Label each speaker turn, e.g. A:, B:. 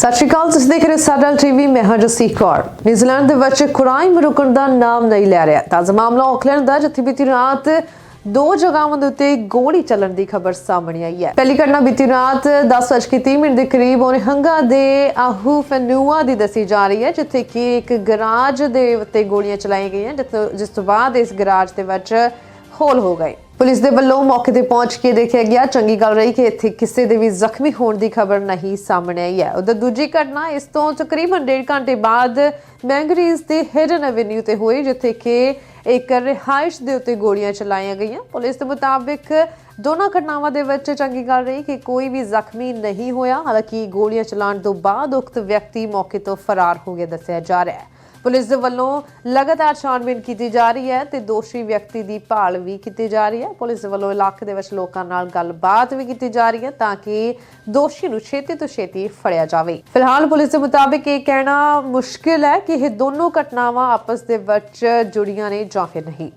A: ਸਤਿ ਸ਼੍ਰੀ ਅਕਾਲ, ਤੁਸੀਂ ਦੇਖ ਰਹੇ ਹੋ ਸਾਡਲ ਟੀਵੀ ਮੈਂ ਹਾਂ ਜਸੀ ਕੌਰ। ਨਿਊਜ਼ੀਲੈਂਡ ਦੇ ਵਿੱਚ ਕ੍ਰਾਈਮ ਰੁਕਣ ਦਾ ਨਾਮ ਨਹੀਂ ਲੈ ਰਿਹਾ। ਤਾਜ਼ਾ ਮਾਮਲਾ ਆਕਲੈਂਡ ਦਾ, ਜਿੱਥੇ ਬੀਤੀ ਰਾਤ ਦੋ ਜਗ੍ਹਾਵਾਂ ਦੇ ਉੱਤੇ ਗੋਲੀ ਚੱਲਣ ਦੀ ਖਬਰ ਸਾਹਮਣੇ ਆਈ ਹੈ। ਪਹਿਲੀ ਘਟਨਾ ਬੀਤੀ ਰਾਤ 10:30 ਮਿੰਟ ਦੇ ਕਰੀਬ ਓਨਹੰਗਾ ਦੇ ਆਹੂ ਫਨੂਆ ਦੀ ਦੱਸੀ ਜਾ ਰਹੀ ਹੈ, ਜਿੱਥੇ ਕਿ ਇੱਕ ਗਰਾਜ ਦੇ ਉੱਤੇ ਗੋਲੀਆਂ ਚਲਾਈਆਂ ਗਈਆਂ, ਜਿੱਥੋਂ- ਜਿਸ ਤੋਂ ਬਾਅਦ ਇਸ ਗਰਾਜ ਦੇ ਵਿੱਚ ਹੋਲ ਹੋ ਗਏ। ਪੁਲਿਸ ਦੇ ਵੱਲੋਂ ਮੌਕੇ ਤੇ ਪਹੁੰਚ ਕੇ ਦੇਖਿਆ ਗਿਆ। ਚੰਗੀ ਗੱਲ ਰਹੀ ਕਿ ਇੱਥੇ ਕਿਸੇ ਦੇ ਵੀ ਜ਼ਖਮੀ ਹੋਣ ਦੀ ਖਬਰ ਨਹੀਂ ਸਾਹਮਣੇ ਆਈ ਹੈ। ਉਧਰ ਦੂਜੀ ਘਟਨਾ, ਇਸ ਤੋਂ ਤਕਰੀਬਨ ਡੇਢ ਘੰਟੇ ਬਾਅਦ ਮੈਂਗਰੀਜ਼ ਦੇ ਹਿਡਨ ਐਵੇਨਿਊ ਤੇ ਹੋਈ, ਜਿੱਥੇ ਕਿ ਇੱਕ ਰਿਹਾਇਸ਼ ਦੇ ਉੱਤੇ ਗੋਲੀਆਂ ਚਲਾਈਆਂ ਗਈਆਂ। ਪੁਲਿਸ ਦੇ ਮੁਤਾਬਿਕ ਦੋਨਾਂ ਘਟਨਾਵਾਂ ਦੇ ਵਿੱਚ ਚੰਗੀ ਗੱਲ ਰਹੀ ਕਿ ਕੋਈ ਵੀ ਜ਼ਖਮੀ ਨਹੀਂ ਹੋਇਆ। ਹਾਲਾਂਕਿ ਗੋਲੀਆਂ ਚਲਾਉਣ ਤੋਂ ਬਾਅਦ ਉਕਤ ਵਿਅਕਤੀ ਮੌਕੇ ਤੋਂ ਫਰਾਰ ਹੋ ਗਿਆ ਦੱਸਿਆ ਜਾ ਰਿਹਾ ਹੈ। ਪੁਲਿਸ ਦੇ ਵੱਲੋਂ ਲਗਾਤਾਰ ਛਾਣਬੀਣ ਕੀਤੀ ਜਾ ਰਹੀ ਹੈ ਤੇ ਦੋਸ਼ੀ ਵਿਅਕਤੀ ਦੀ ਭਾਲ ਵੀ ਕੀਤੀ ਜਾ ਰਹੀ ਹੈ। ਪੁਲਿਸ ਦੇ ਵੱਲੋਂ ਇਲਾਕੇ ਦੇ ਵਿੱਚ ਲੋਕਾਂ ਨਾਲ ਗੱਲਬਾਤ ਵੀ ਕੀਤੀ ਜਾ ਰਹੀ ਹੈ ਤਾਂ ਕਿ ਦੋਸ਼ੀ ਨੂੰ ਛੇਤੀ ਤੋਂ ਛੇਤੀ ਫੜਿਆ ਜਾਵੇ। ਫਿਲਹਾਲ ਪੁਲਿਸ ਦੇ ਮੁਤਾਬਿਕ ਇਹ ਕਹਿਣਾ ਮੁਸ਼ਕਿਲ ਹੈ ਕਿ ਇਹ ਦੋਨੋਂ ਘਟਨਾਵਾਂ ਆਪਸ ਦੇ ਵਿੱਚ ਜੁੜੀਆਂ ਨੇ ਜਾਂ ਫਿਰ ਨਹੀਂ।